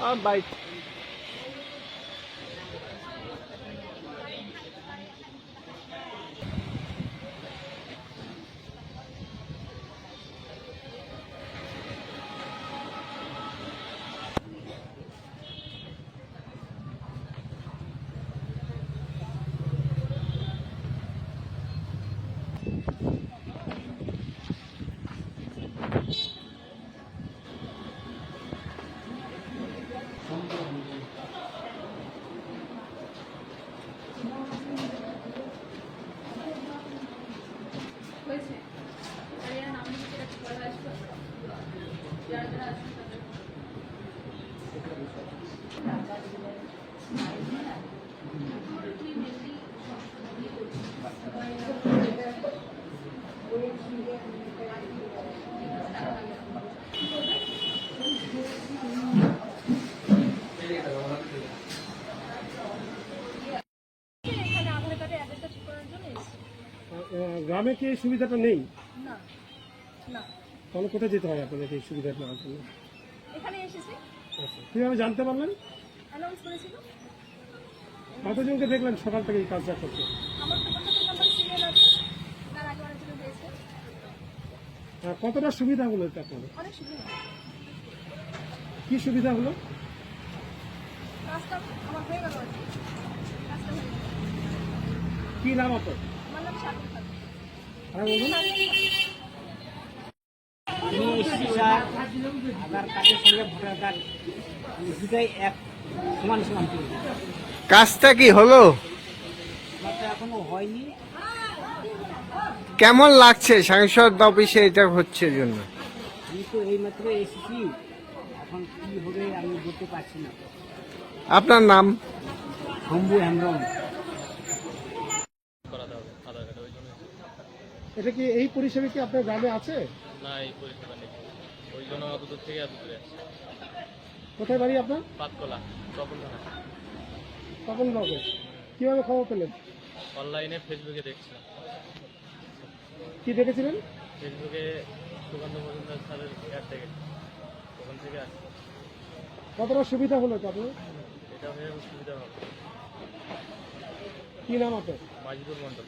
আর bike হয়েছে গ্রামে কি এই সুবিধাটা নেই? না না। তাহলে কোথায় যেতে হয় আপনাদেরকে এই সুবিধা নেওয়ার জন্য এখানে এসেছি। কীভাবে জানতে পারলেন? কতজনকে দেখলেন সকাল থেকে এই কাজটা করতে? আমার তো পঁচাত্তর নাম্বার সিরিয়াল আছে তার আগে অনেকজন পেয়েছে আর কতটা সুবিধা হলো এটা আপনাদের? সুবিধা কি সুবিধা হলো? হয়ে কি। হয়ে নাম আপনার? আধার কার্ডের সঙ্গে ভোটার কার্ড দুটাই এক সমান সমান কাজটা কি হলো? এখনও হয়নি। কেমন লাগছে সাংসদ অফিসে এটা হচ্ছে জন্য? আমি তো এইমাত্র এসেছি। এখন কি হবে আমি বলতে পারছি না। আপনার নাম? শম্ভু এটা কি এই পরিষেবা কি আপনার গ্রামে আছে? না এই পরিষেবা নেই। ওই জন্য অত দূর থেকে এত দূরে আসছে কোথায় বাড়ি আপনার? পাতকলা থানা তপন ব্লকে কীভাবে খবর পেলেন? অনলাইনে ফেসবুকে দেখছিলাম। কি দেখেছিলেন? ফেসবুকে সুকান্ত মজুমদার স্যারের অ্যাড থেকে ওখান থেকে আসছে কতটা সুবিধা হলো এটা আপনার? এটা হয়ে সুবিধা হবে। কি নাম আপনার? মাজিদুর মণ্ডল।